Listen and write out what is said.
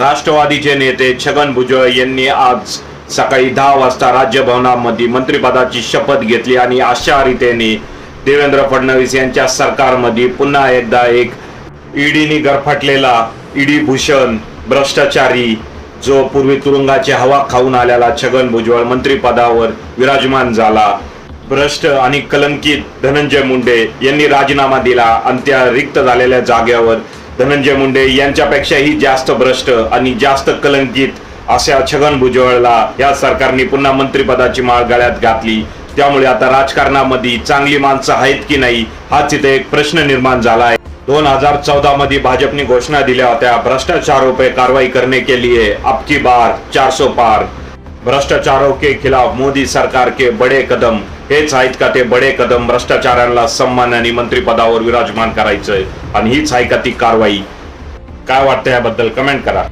राष्ट्रवादीचे नेते छगन भुजबळ यांनी आज सकाळी दहा वाजता राज्यभवनामध्ये मंत्रिपदाची शपथ घेतली आणि अशा रीतीने देवेंद्र फडणवीस यांच्या सरकारमध्ये पुन्हा एकदा एक ईडीने गरफटलेला ईडी भूषण भ्रष्टाचारी जो पूर्वी तुरुंगाची हवा खाऊन आलेला छगन भुजबळ मंत्रिपदावर विराजमान झाला. भ्रष्ट आणि कलंकित धनंजय मुंडे यांनी राजीनामा दिला आणि त्या रिक्त झालेल्या जागेवर धनंजय मुंडे यांच्यापेक्षाही जास्त भ्रष्ट आणि जास्त कलंकित अशा छगन भुजबळला या सरकारने पुन्हा मंत्रिपदाची माळ गळ्यात घातली. त्यामुळे आता राजकारणामध्ये चांगली माणसं आहेत की नाही हाच इथे एक प्रश्न निर्माण झाला आहे दोन हजार चौदा मध्ये भाजपने घोषणा दिल्या होत्या भ्रष्टाचारों पे कारवाई करने के लिए अब की बार 400 पार. भ्रष्टाचारों के खिलाफ मोदी सरकार के बडे कदम. हेच आहेत का ते बडे कदम? भ्रष्टाचारांना सन्मान आणि मंत्रिपदावर विराजमान करायचंय. आणि हीच आहे का ती कारवाई? काय वाटतं याबद्दल कमेंट करा.